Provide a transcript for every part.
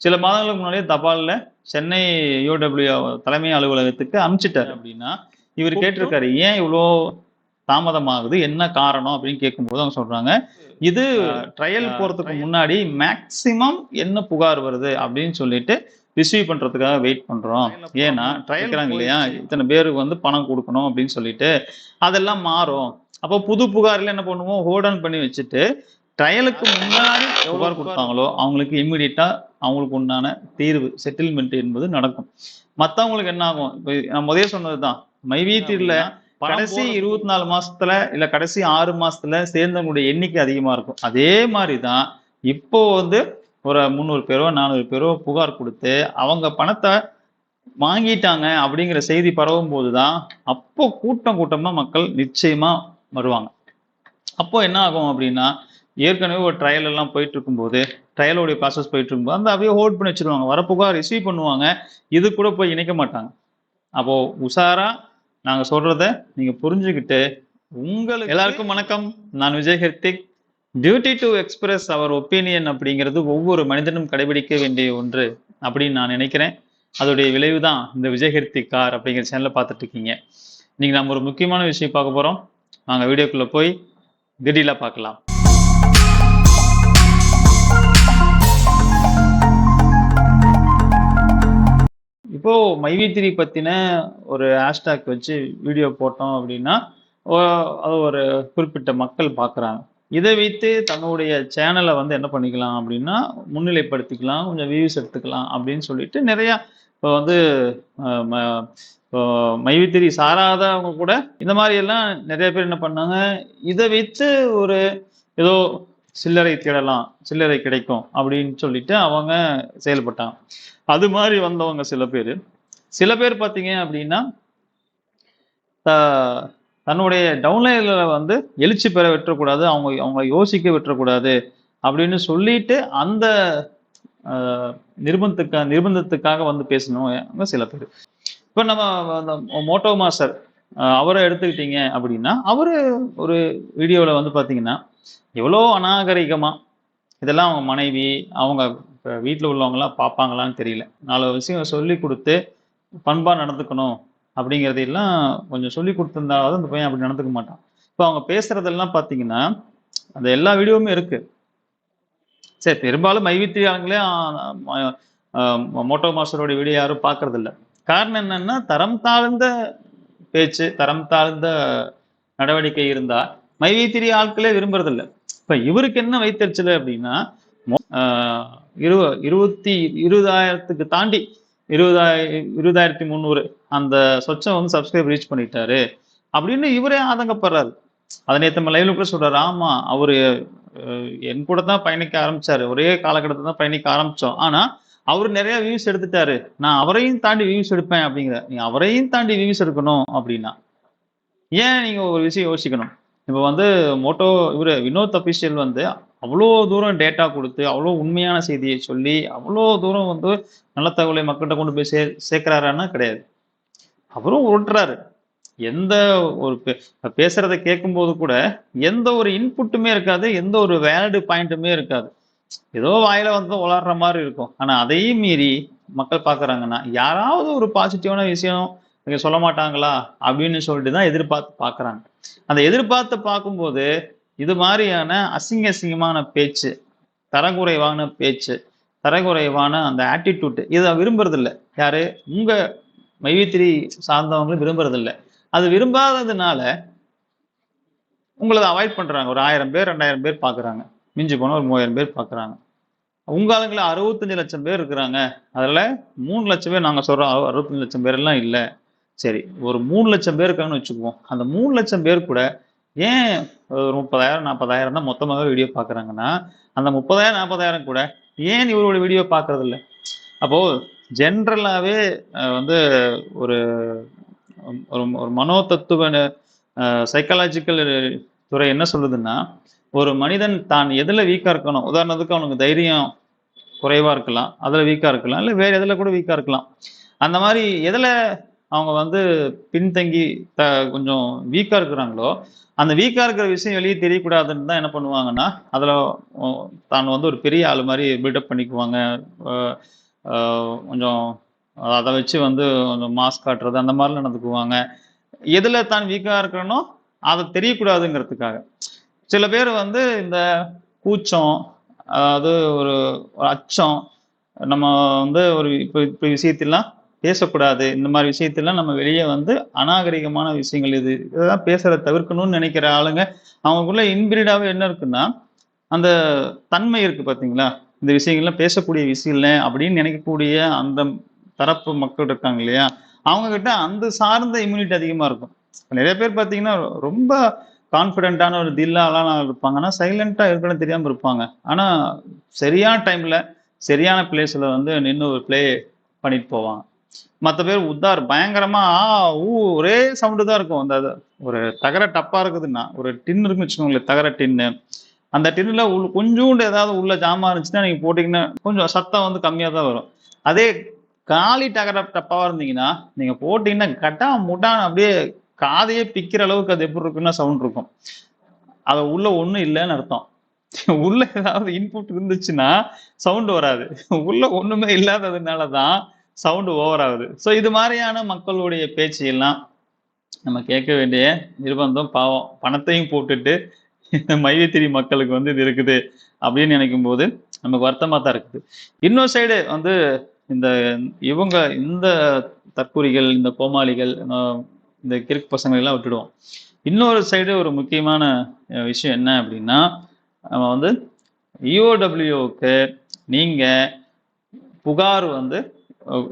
சில மாதங்களுக்கு முன்னாடியே தபால்ல சென்னை யூடபிள்யூ தலைமை அலுவலகத்துக்கு அனுப்பிச்சிட்டாரு அப்படின்னா இவர் கேட்டிருக்காரு ஏன் இவ்வளோ தாமதமாகுது? என்ன காரணம்? அப்படின்னு கேட்கும்போது அவங்க சொல்றாங்க இது ட்ரையல் போறதுக்கு முன்னாடி மேக்சிமம் என்ன புகார் வருது? அப்படின்னு சொல்லிட்டு ரிசீவ் பண்றதுக்காக வெயிட் பண்றோம். ஏன்னா ட்ரையல் இல்லையா இத்தனை பேருக்கு வந்து பணம் கொடுக்கணும் அப்படின்னு சொல்லிட்டு அதெல்லாம் மாறும். அப்போ புது புகார்ல என்ன பண்ணுவோம்? ஹோல்ட் ஆன் பண்ணி வச்சுட்டு ட்ரையலுக்கு முன்னாடி புகார் கொடுத்தாங்களோ அவங்களுக்கு இம்மிடியட்டா அவங்களுக்கு உண்டான தீர்வு செட்டில்மெண்ட் என்பது நடக்கும். மத்தவங்களுக்கு என்ன ஆகும்? இப்போ நான் முதல்ல சொன்னதுதான். மைவீத்தில கடைசி இருபத்தி நாலு மாசத்துல இல்ல கடைசி ஆறு மாசத்துல சேர்ந்தவங்களுடைய எண்ணிக்கை அதிகமா இருக்கும். அதே மாதிரிதான் இப்போ வந்து ஒரு முந்நூறு பேரோ நானூறு பேரோ புகார் கொடுத்து அவங்க பணத்தை வாங்கிட்டாங்க அப்படிங்கிற செய்தி பரவும் போதுதான். அப்போ கூட்டம் கூட்டமா மக்கள் நிச்சயமா வருவாங்க. அப்போ என்ன ஆகும் அப்படின்னா ஏற்கனவே ஒரு ட்ரையல் எல்லாம் போயிட்டு இருக்கும்போது ட்ரையலோடைய ப்ராசஸ் போயிட்டு இருக்கும்போது அந்த அப்படியே ஹோல்ட் பண்ணி வச்சிருவாங்க. வர புகார் ரிசீவ் பண்ணுவாங்க. இது கூட போய் இணைக்க மாட்டாங்க. அப்போ உஷாரா நாங்க சொல்றத நீங்க புரிஞ்சுக்கிட்டு உங்களுக்கு எல்லாருக்கும் வணக்கம். நான் Vijay Hrithik duty to express our opinion அப்படிங்கிறது ஒவ்வொரு மனிதனும் கடைபிடிக்க வேண்டிய ஒன்று அப்படின்னு நான் நினைக்கிறேன். அதோடைய விளைவு தான் இந்த விஜய் ஹெர்த்திக் கார் அப்படிங்கிற சேனலை பார்த்துட்டு இருக்கீங்க இன்னைக்கு நம்ம ஒரு முக்கியமான விஷயம் பார்க்க போறோம். நாங்கள் வீடியோக்குள்ளே போய் திடீலா பார்க்கலாம். இப்போ மைவித்திரி பத்தின ஒரு ஹேஷ்டாக் வச்சு வீடியோ போட்டோம் அப்படின்னா அது ஒரு குறிப்பிட்ட மக்கள் பார்க்குறாங்க இதை வைத்து தன்னுடைய சேனலை வந்து என்ன பண்ணிக்கலாம் அப்படின்னா முன்னிலைப்படுத்திக்கலாம் கொஞ்சம் வியூஸ் எடுத்துக்கலாம் அப்படின்னு சொல்லிட்டு நிறைய இப்போ வந்து ம- மைவித்திரி சாராதவங்க கூட இந்த மாதிரி எல்லாம் நிறைய பேர் என்ன பண்ணாங்க இதை வைத்து ஒரு ஏதோ சில்லறை தேடலாம் சில்லறை கிடைக்கும் அப்படின்னு சொல்லிட்டு அவங்க செயல்பட்டாங்க. அது மாதிரி வந்தவங்க சில பேர். சில பேர் பார்த்தீங்க அப்படின்னா த- தன்னுடைய டவுன்லைனில் வந்து எழுச்சி பெற விட்டுறக்கூடாது அவங்க அவங்க யோசிக்க விட்டுறக்கூடாது அப்படின்னு சொல்லிட்டு அந்த ஆஹ், நிர்பந்தத்துக்கா நிர்பந்தத்துக்காக வந்து பேசணும் சில பேர். இப்போ நம்ம அந்த மோட்டோ மாஸ்டர் அவரை எடுத்துக்கிட்டீங்க அப்படின்னா அவர் ஒரு வீடியோவில் வந்து பார்த்தீங்கன்னா எவ்வளோ அநாகரிகமாக இதெல்லாம் அவங்க மனைவி அவங்க வீட்டில் உள்ளவங்களாம் பார்ப்பாங்களான்னு தெரியல. நாலு விஷயம் சொல்லி கொடுத்து பண்பாக நடந்துக்கணும் அப்படிங்கிறதையெல்லாம் கொஞ்சம் சொல்லி கொடுத்துருந்தாவது அந்த பையன் அப்படி நடந்துக்க மாட்டான். இப்போ அவங்க பேசுறதெல்லாம் பார்த்தீங்கன்னா அந்த எல்லா வீடியோவுமே இருக்கு. சரி பெரும்பாலும் மைவித்திரி மோட்டோ மாஸ்டரோட வீடியோ யாரும் பார்க்கறதில்ல காரணம் என்னன்னா தரம் தாழ்ந்த பேச்சு தரம் தாழ்ந்த நடவடிக்கை இருந்தா மைவித்திரி ஆட்களே விரும்புறதில்ல. இப்ப இவருக்கு என்ன வைத்தறிச்சல் அப்படின்னா ஆஹ் இரு இருபத்தி இருபதாயிரத்துக்கு தாண்டி இருபதாய இருபதாயிரத்தி முந்நூறு அந்த சொச்சம் வந்து சப்ஸ்கிரைப் ரீச் பண்ணிட்டாரு அப்படின்னு இவரே ஆதங்கப்படுறாரு. அதை நேற்று நம்ம லைவ்ல கூட சொல்றாரு ஆமா அவரு என் கூட தான் பயணிக்க ஆரம்பிச்சாரு. ஒரே காலகட்டத்தில் தான் பயணிக்க ஆரம்பிச்சோம். ஆனா அவர் நிறைய வியூஸ் எடுத்துட்டாரு. நான் அவரையும் தாண்டி வியூஸ் எடுப்பேன் அப்படிங்கிற. நீங்க அவரையும் தாண்டி வியூஸ் எடுக்கணும் அப்படின்னா ஏன் நீங்க ஒரு விஷயம் யோசிக்கணும்? இப்போ வந்து மோட்டோ இவரு வினோத் அபிஷியல் வந்து அவ்வளோ தூரம் டேட்டா கொடுத்து அவ்வளோ உண்மையான செய்தியை சொல்லி அவ்வளோ தூரம் வந்து நல்ல தகவலை மக்கள்கிட்ட கொண்டு போய் சே சேர்க்கிறாரான்னா கிடையாது. அவரும் உருட்டுறாரு. எந்த ஒரு பே- கேட்கும்போது கூட எந்த ஒரு இன்புட்டுமே இருக்காது எந்த ஒரு வேலிடு பாயிண்ட்டுமே இருக்காது. ஏதோ வாயில வந்து உளர்ற மாதிரி இருக்கும். ஆனா அதையும் மீறி மக்கள் பாக்குறாங்கன்னா யாராவது ஒரு பாசிட்டிவான விஷயம் இங்க சொல்ல மாட்டாங்களா? அப்படின்னு சொல்லிட்டு தான் எதிர்பார்த்து பாக்குறாங்க. அந்த எதிர்பார்த்து பார்க்கும்போது இது மாதிரியான அசிங்க அசிங்கமான பேச்சு தரக்குறைவான பேச்சு தரக்குறைவான அந்த ஆட்டிடியூட் இதை விரும்புறதில்ல. யாரு? உங்க மைவித்திரி சார்ந்தவங்களும் விரும்புறதில்ல. அது விரும்பாததுனால உங்களை அவாய்ட் பண்றாங்க. ஒரு ஆயிரம் பேர் ரெண்டாயிரம் பேர் பாக்குறாங்க. மிஞ்சி போனால் ஒரு மூவாயிரம் பேர் பார்க்குறாங்க உங்கள் ஆளுங்கள அறுபத்தஞ்சு லட்சம் பேர் இருக்கிறாங்க. அதில் மூணு லட்சம் பேர் நாங்கள் சொல்கிறோம் அறுபத்தஞ்சு லட்சம் பேரெல்லாம் இல்லை. சரி ஒரு மூணு லட்சம் பேர் இருக்காங்கன்னு வச்சுக்குவோம். அந்த மூணு லட்சம் பேர் கூட ஏன் ஒரு முப்பதாயிரம் நாற்பதாயிரம் தான் மொத்தமாக வீடியோ பார்க்குறாங்கன்னா அந்த முப்பதாயிரம் நாற்பதாயிரம் கூட ஏன் இவரோட வீடியோ பார்க்கறது இல்ல அப்போ ஜென்ரலாகவே வந்து ஒரு ஒரு ஒரு மனோ தத்துவ சைக்காலஜிக்கல் துறை என்ன சொல்லுதுன்னா ஒரு மனிதன் தான் எதில் வீக்காக இருக்கணும் உதாரணத்துக்கு அவனுக்கு தைரியம் குறைவாக இருக்கலாம் அதில் வீக்காக இருக்கலாம் இல்லை வேறு எதில் கூட வீக்காக இருக்கலாம். அந்த மாதிரி எதில் அவங்க வந்து பின்தங்கி த கொஞ்சம் வீக்காக இருக்கிறாங்களோ அந்த வீக்காக இருக்கிற விஷயம் வெளியே தெரியக்கூடாதுன்னு தான் என்ன பண்ணுவாங்கன்னா அதில் தான் வந்து ஒரு பெரிய ஆள் மாதிரி பில்டப் பண்ணிக்குவாங்க. கொஞ்சம் அதை வச்சு வந்து கொஞ்சம் மாஸ்க் காட்டுறது அந்த மாதிரிலாம் நடந்துக்குவாங்க. எதில் தான் வீக்காக இருக்கிறனோ அதை தெரியக்கூடாதுங்கிறதுக்காக. சில பேர் வந்து இந்த கூச்சம் அதாவது ஒரு ஒரு அச்சம் நம்ம வந்து ஒரு இப்போ இப்போ விஷயத்தெல்லாம் பேசக்கூடாது. இந்த மாதிரி விஷயத்தெல்லாம் நம்ம வெளியே வந்து அநாகரிகமான விஷயங்கள் இது இதெல்லாம் பேசுகிறத தவிர்க்கணும்னு நினைக்கிற ஆளுங்க அவங்களுக்குள்ள இன்பிரீடாகவே என்ன இருக்குன்னா அந்த தன்மை இருக்குது பார்த்தீங்களா இந்த விஷயங்கள்லாம் பேசக்கூடிய விஷயம் இல்லை அப்படின்னு நினைக்கக்கூடிய அந்த தரப்பு மக்கள் இருக்காங்க இல்லையா? அவங்கக்கிட்ட அந்த சார்ந்த இம்யூனிட்டி அதிகமாக இருக்கும். நிறைய பேர் பார்த்தீங்கன்னா ரொம்ப கான்ஃபிடென்ட்டான ஒரு தில்லாலாம் இருப்பாங்க. ஆனா சைலண்டா இருக்கணும் தெரியாமல் இருப்பாங்க. ஆனால் சரியான டைமில் சரியான பிளேஸில் வந்து நின்று ஒரு ப்ளே பண்ணிட்டு போவாங்க. மற்ற பேர் உத்தார் பயங்கரமாக ஆ ஊ ஒரே சவுண்டு தான் இருக்கும். அந்த ஒரு தகர டப்பாக இருக்குதுன்னா ஒரு டின் இருக்குன்னு வச்சுக்கோங்களேன் தகர டின்னு அந்த டின்னில் உள்ள கொஞ்சோண்டு ஏதாவது உள்ள ஜாமான் இருந்துச்சுன்னா நீங்கள் போட்டிங்கன்னா கொஞ்சம் சத்தம் வந்து கம்மியாக தான் வரும். அதே காலி தகர டப்பாவாக இருந்தீங்கன்னா நீங்கள் போட்டிங்கன்னா கட்டா முட்டான் அப்படியே காதையே பிக்கிற அளவுக்கு அது எப்படி இருக்குன்னா சவுண்ட் இருக்கும். அது உள்ள ஒன்றும் இல்லைன்னு அர்த்தம். உள்ள ஏதாவது இன்புட் இருந்துச்சுன்னா சவுண்ட் வராது. உள்ள ஒண்ணுமே இல்லாததுனாலதான் சவுண்டு ஓவர் ஆகுது. ஸோ இது மாதிரியான மக்களுடைய பேச்சு எல்லாம் நம்ம கேட்க வேண்டிய நிர்பந்தம் பாவம். பணத்தையும் போட்டுட்டு இந்த மையத்திரி மக்களுக்கு வந்து இது இருக்குது அப்படின்னு நினைக்கும் போது நமக்கு வருத்தமாக தான் இருக்குது. இன்னொரு சைடு வந்து இந்த இவங்க இந்த தற்கூரிகள் இந்த கோமாளிகள் இந்த கிறுக்கு பசங்களை எல்லாம் விட்டுடுவோம். இன்னொரு சைடு ஒரு முக்கியமான விஷயம் என்ன அப்படின்னா நம்ம வந்து இஓடபிள்யூக்கு நீங்கள் புகார் வந்து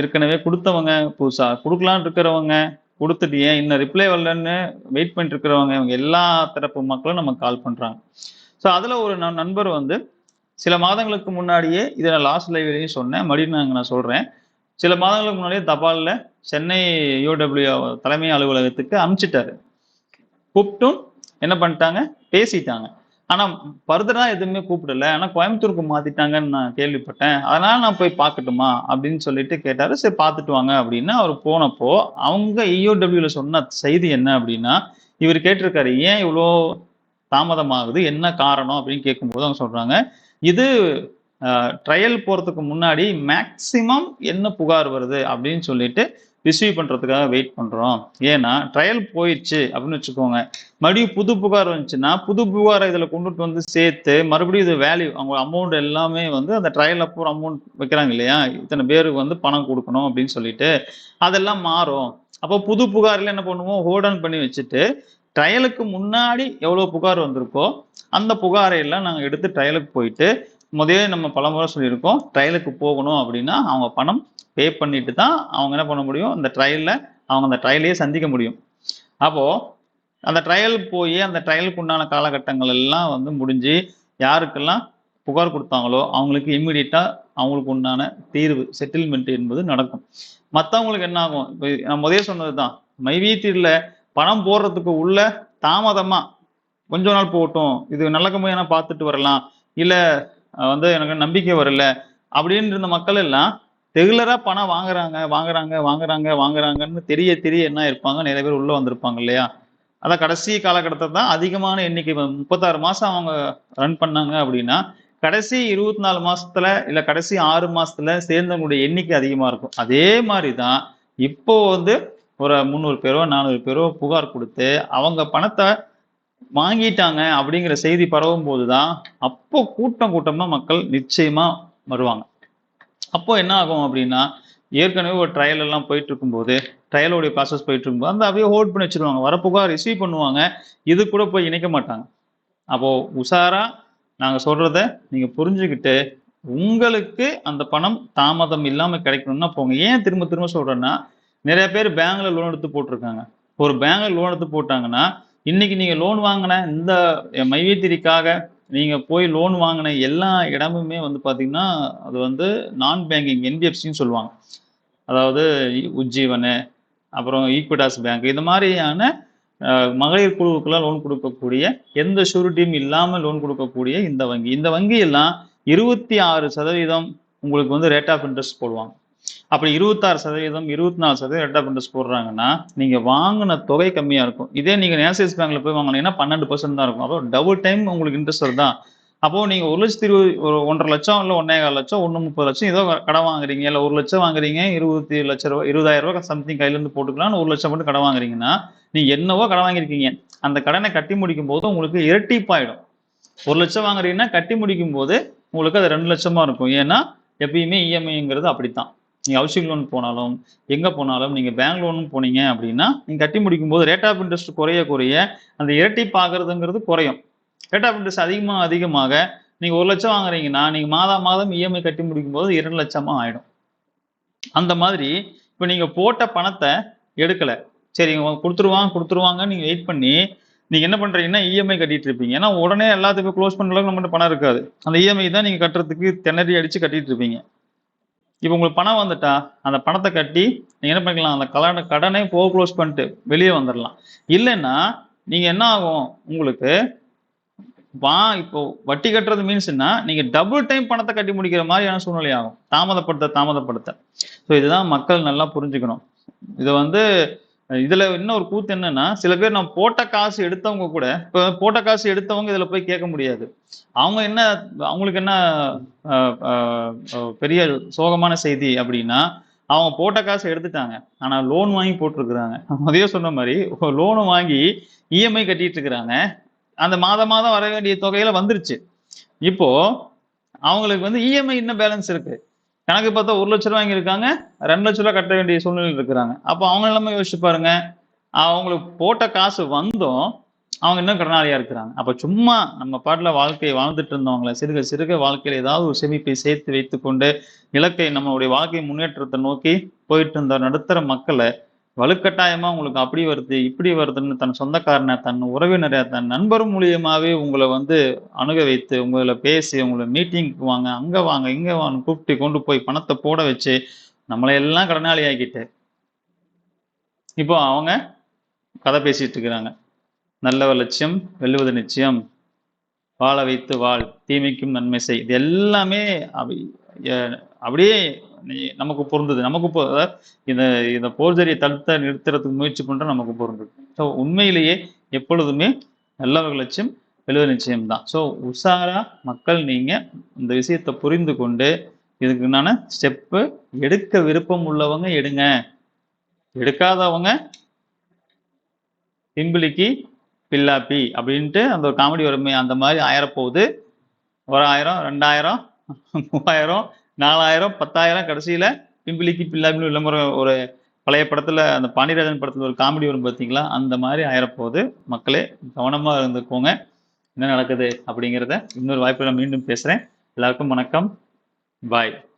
ஏற்கனவே கொடுத்தவங்க புதுசாக கொடுக்கலான்னு இருக்கிறவங்க கொடுத்துட்டு ஏன் இன்னும் ரிப்ளை வரலன்னு வெயிட் பண்ணிட்டு இருக்கிறவங்க இவங்க எல்லா தரப்பு மக்களும் நம்ம கால் பண்ணுறாங்க ஸோ அதில் ஒரு நண்பர் வந்து சில மாதங்களுக்கு முன்னாடியே இதை நான் லாஸ்ட் லைவ்லையும் சொன்னேன் மறுபடியும் நாங்கள் நான் சொல்கிறேன் சில மாதங்களுக்கு முன்னாடியே தபால்ல சென்னை யூடபிள்யூ தலைமை அலுவலகத்துக்கு அனுப்பிச்சிட்டாரு கூப்பிட்டும் என்ன பண்ணிட்டாங்க? பேசிட்டாங்க. ஆனால் ஃபர்தராக எதுவுமே கூப்பிடல. ஆனால் கோயம்புத்தூருக்கு மாத்திட்டாங்கன்னு நான் கேள்விப்பட்டேன். அதனால நான் போய் பார்க்கட்டுமா? அப்படின்னு சொல்லிட்டு கேட்டாரு. சரி பார்த்துட்டு வாங்க அப்படின்னு அவர் போனப்போ அவங்க இஓடபிள்யூல சொன்ன செய்தி என்ன அப்படின்னா இவர் கேட்டிருக்காரு ஏன் இவ்வளோ தாமதமாகுது? என்ன காரணம்? அப்படின்னு கேட்கும்போது அவங்க சொல்றாங்க இது ட்ரையல் போகிறதுக்கு முன்னாடி மேக்சிமம் என்ன புகார் வருது அப்படின்னு சொல்லிட்டு ரிசீவ் பண்ணுறதுக்காக வெயிட் பண்ணுறோம் ஏன்னா ட்ரையல் போயிடுச்சு அப்படின்னு வச்சுக்கோங்க. மறுபடியும் புது புகார் வந்துச்சுன்னா புது புகாரை இதில் கொண்டுட்டு வந்து சேர்த்து மறுபடியும் இது வேல்யூ அவங்க அமௌண்ட் எல்லாமே வந்து அந்த ட்ரையல் அப்போ அமௌண்ட் வைக்கிறாங்க இல்லையா? இத்தனை பேருக்கு வந்து பணம் கொடுக்கணும் அப்படின்னு சொல்லிட்டு அதெல்லாம் மாறும். அப்போ புது புகாரில் என்ன பண்ணுவோம்? ஹோல்டன் பண்ணி வச்சுட்டு ட்ரையலுக்கு முன்னாடி எவ்வளோ புகார் வந்திருக்கோ அந்த புகாரை எல்லாம் எடுத்து ட்ரையலுக்கு போயிட்டு முதலே நம்ம பலமுறை சொல்லியிருக்கோம் ட்ரையலுக்கு போகணும் அப்படின்னா அவங்க பணம் பே பண்ணிட்டு தான் அவங்க என்ன பண்ண முடியும்? அந்த ட்ரையலில் அவங்க அந்த ட்ரையலையே சந்திக்க முடியும். அப்போது அந்த ட்ரையல் போய் அந்த ட்ரையலுக்கு உண்டான காலகட்டங்கள் எல்லாம் வந்து முடிஞ்சு யாருக்கெல்லாம் புகார் கொடுத்தாங்களோ அவங்களுக்கு இம்மிடியட்டாக அவங்களுக்கு உண்டான தீர்வு செட்டில்மெண்ட் என்பது நடக்கும். மற்றவங்களுக்கு என்ன ஆகும்? இப்போ நான் முதலே சொன்னது தான் மைவீத்தில பணம் போடுறதுக்கு உள்ள தாமதமாக கொஞ்ச நாள் போகட்டும் இது நல்ல கம்மியான பார்த்துட்டு வரலாம் இல்லை வந்து எனக்கு நம்பிக்கை வரல. அப்படின்னு இருந்த மக்கள் எல்லாம் ரெகுலரா பணம் வாங்குறாங்க வாங்குறாங்க வாங்குறாங்க வாங்குறாங்கன்னு தெரிய தெரிய என்ன இருப்பாங்க? நிறைய பேர் உள்ள வந்திருப்பாங்க இல்லையா? அதான் கடைசி காலகட்டத்தை தான் அதிகமான எண்ணிக்கை முப்பத்தாறு மாசம் அவங்க ரன் பண்ணாங்க அப்படின்னா கடைசி இருபத்தி நாலு மாசத்துல இல்ல கடைசி ஆறு மாசத்துல சேர்ந்தவங்களுடைய எண்ணிக்கை அதிகமா இருக்கும். அதே மாதிரி தான் இப்போ வந்து ஒரு முந்நூறு பேரோ நானூறு பேரோ புகார் கொடுத்து அவங்க பணத்தை வாங்கிட்டாங்க அப்படிங்கிற செய்தி பரவும் போதுதான். அப்போ கூட்டம் கூட்டமா மக்கள் நிச்சயமா வருவாங்க. அப்போ என்ன ஆகும் அப்படின்னா ஏற்கனவே ஒரு ட்ரையல் எல்லாம் போயிட்டு இருக்கும்போது ட்ரையலோடைய ப்ராசஸ் போயிட்டு இருக்கும்போது அந்த அப்படியே ஹோல்ட் பண்ணி வச்சிருவாங்க. வர புகார் ரிசீவ் பண்ணுவாங்க. இது கூட போய் இணைக்க மாட்டாங்க. அப்போ உஷாரா நாங்க சொல்றத நீங்க புரிஞ்சுக்கிட்டு உங்களுக்கு அந்த பணம் தாமதம் இல்லாம கிடைக்கணும்னா போங்க. ஏன் திரும்ப திரும்ப சொல்றேன்னா நிறைய பேர் பேங்க்ல லோன் எடுத்து போட்டிருக்காங்க. ஒரு பேங்க்ல லோன் எடுத்து போட்டாங்கன்னா இன்னைக்கு நீங்க லோன் வாங்கின இந்த மைவேத்திரிக்காக நீங்க போய் லோன் வாங்கின எல்லா இடமுமே வந்து பாத்தீங்கன்னா அது வந்து நான் பேங்கிங் என்பிஎஃப்சின்னு சொல்லுவாங்க. அதாவது உஜ்ஜீவனு அப்புறம் ஈக்விட்டாஸ் பேங்க் இந்த மாதிரியான மகளிர் குழுவுக்கெல்லாம் லோன் கொடுக்கக்கூடிய எந்த ஷூரிட்டியும் இல்லாமல் லோன் கொடுக்கக்கூடிய இந்த வங்கி. இந்த வங்கியெல்லாம் இருபத்தி ஆறு சதவீதம் உங்களுக்கு வந்து ரேட் ஆஃப் இன்ட்ரெஸ்ட் போடுவாங்க. அப்படி இருபத்தாறு சதவீதம் இருபத்தி நாலு சதவீதம் ரேட் ஆஃப் போடுறாங்கன்னா நீங்கள் வாங்கின தொகை கம்மியாக இருக்கும். இதே நீங்கள் நேசஸ் பேங்க்ல போய் வாங்கினீங்கன்னா பன்னெண்டு பர்சன்ட் தான் இருக்கும். அப்போ டபுள் டைம் உங்களுக்கு இன்ட்ரெஸ்ட் தான் அப்போ நீங்க ஒரு லட்சத்தி இருபது ஒரு ஒன்றரை லட்சம் இல்லை ஒன்னே கால் லட்சம் ஒன்று முப்பது லட்சம் ஏதோ கடன் வாங்குறீங்க. இல்லை ஒரு லட்சம் வாங்குறீங்க இருபத்தி லட்ச ரூபா இருபதாயிரம் ரூபாய் சம்திங் கையிலேருந்து போட்டுக்கலாம் ஒரு லட்சம் மட்டும் கடன் வாங்குறீங்கன்னா நீங்கள் என்னவோ கடன் வாங்கியிருக்கீங்க. அந்த கடனை கட்டி முடிக்கும் போது உங்களுக்கு இரட்டிப்பாயிடும். ஒரு லட்சம் வாங்குறீங்கன்னா கட்டி முடிக்கும் போது உங்களுக்கு அது ரெண்டு லட்சமா இருக்கும். ஏன்னா எப்பயுமே இஎம்ஐங்கிறது அப்படித்தான். நீங்கள் ஹவுசிங் லோன் போனாலும் எங்கே போனாலும் நீங்கள் பேங்க் லோனும் போனீங்க அப்படின்னா நீங்கள் கட்டி முடிக்கும் போது ரேட் ஆஃப் இன்ட்ரெஸ்ட் குறைய குறைய அந்த இரட்டி பார்க்குறதுங்கிறது குறையும். ரேட் ஆஃப் இன்ட்ரெஸ்ட் அதிகமாக அதிகமாக நீங்கள் ஒரு லட்சம் வாங்குறீங்கன்னா நீங்கள் மாதம் மாதம் இஎம்ஐ கட்டி முடிக்கும் போது இரண்டு லட்சமாக ஆகிடும் அந்த மாதிரி இப்போ நீங்கள் போட்ட பணத்தை எடுக்கலை. சரி கொடுத்துருவாங்க கொடுத்துருவாங்க நீங்கள் வெயிட் பண்ணி நீங்கள் என்ன பண்ணுறீங்கன்னா இஎம்ஐ கட்டிட்டு இருப்பீங்க. ஏன்னா உடனே எல்லாத்துக்கும் க்ளோஸ் பண்ற அளவுக்கு நம்மகிட்ட பணம் இருக்காது. அந்த இஎம்ஐ தான் நீங்கள் கட்டுறதுக்கு திணறி அடித்து கட்டிட்டு இருப்பீங்க. இப்போ உங்களுக்கு பணம் வந்துட்டா அந்த பணத்தை கட்டி நீங்க என்ன பண்ணிக்கலாம் அந்த கடனை கடனை போ க்ளோஸ் பண்ணிட்டு வெளியே வந்துடலாம் இல்லைன்னா நீங்க என்ன ஆகும் உங்களுக்கு? வா இப்போ வட்டி கட்டுறது மீன்ஸ் என்ன? நீங்க டபுள் டைம் பணத்தை கட்டி முடிக்கிற மாதிரியான சூழ்நிலை ஆகும். தாமதப்படுத்த தாமதப்படுத்த. ஸோ இதுதான் மக்கள் நல்லா புரிஞ்சுக்கணும். இதை வந்து இதுல இன்னும் ஒரு கூத்து என்னன்னா சில பேர் நம்ம போட்ட காசு எடுத்தவங்க கூட இப்போ போட்ட காசு எடுத்தவங்க இதுல போய் கேட்க முடியாது. அவங்க என்ன அவங்களுக்கு என்ன பெரிய சோகமான செய்தி அப்படின்னா அவங்க போட்ட காசு எடுத்துட்டாங்க. ஆனா லோன் வாங்கி போட்டிருக்கிறாங்க. அதையே சொன்ன மாதிரி லோனு வாங்கி இஎம்ஐ கட்டிட்டு இருக்கிறாங்க. அந்த மாதம் மாதம் வர வேண்டிய தொகையில வந்துருச்சு. இப்போ அவங்களுக்கு வந்து இஎம்ஐ இன்னும் பேலன்ஸ் இருக்கு. கணக்கு பார்த்தா ஒரு லட்ச ரூபாய் வாங்கியிருக்காங்க ரெண்டு லட்ச ரூபாய் கட்ட வேண்டிய சூழ்நிலையில் இருக்கிறாங்க. அப்போ அவங்க எல்லாமே யோசிச்சு பாருங்க அவங்களுக்கு போட்ட காசு வந்தும் அவங்க இன்னும் கடனாளியா இருக்கிறாங்க. அப்ப சும்மா நம்ம பாட்டுல வாழ்க்கையை வாழ்ந்துட்டு இருந்தவங்கள சிறுக சிறுக வாழ்க்கையில ஏதாவது ஒரு சேமிப்பை சேர்த்து வைத்துக்கொண்டு இலக்கை நம்மளுடைய வாழ்க்கை முன்னேற்றத்தை நோக்கி போயிட்டு இருந்த நடுத்தர மக்களை வலுக்கட்டாயமா உங்களுக்கு அப்படி வருது இப்படி வருதுன்னு தன் சொந்தக்காரனை தன் உறவினரை தன் நண்பர் மூலியமாவே உங்களை வந்து அணுக வைத்து உங்களை பேசி உங்களை மீட்டிங்க்கு வாங்க அங்க வாங்க இங்க வாங்க கூப்பிட்டு கொண்டு போய் பணத்தை போட வச்சு நம்மளை எல்லாம் கடனாளி ஆக்கிட்டு. இப்போ அவங்க கதை பேசிட்டு இருக்கிறாங்க. நல்லவர் லட்சியம் வெல்லுவது நிச்சயம். வாழ வைத்து வாழ் தீமைக்கும் நன்மை செய். இது எல்லாமே அப்படி அப்படியே நமக்கு பொருந்தது. நமக்கு இந்த இந்த போர்ஜரியை தடுத்த நிறுத்துறதுக்கு முயற்சி பண்ணுற நமக்கு பொருந்தது. ஸோ உண்மையிலேயே எப்பொழுதுமே நல்லவர்கள் லட்சியம் எழுத நிச்சயம் தான். ஸோ உஷாரா மக்கள் நீங்கள் இந்த விஷயத்தை புரிந்து கொண்டு இதுக்கு நான் ஸ்டெப்பு எடுக்க விருப்பம் உள்ளவங்க எடுங்க. எடுக்காதவங்க பிம்பிளிக்கு பில்லாப்பி அப்படின்ட்டு அந்த ஒரு காமெடி வருமே அந்த மாதிரி ஆயிரப்போகுது. ஒரு ஆயிரம் ரெண்டாயிரம் மூவாயிரம் நாலாயிரம் பத்தாயிரம் கடைசியில் பிம்பிளிக்கு பில்லாப்பின்னு விளம்பரம் ஒரு பழைய படத்தில் அந்த பாண்டியராஜன் படத்தில் ஒரு காமெடி வரும் பார்த்தீங்களா அந்த மாதிரி ஆயிரப்போகுது. மக்களே கவனமாக இருந்துக்கோங்க. என்ன நடக்குது அப்படிங்கிறத இன்னொரு வாய்ப்புல மீண்டும் பேசுகிறேன் எல்லாருக்கும் வணக்கம். பாய்.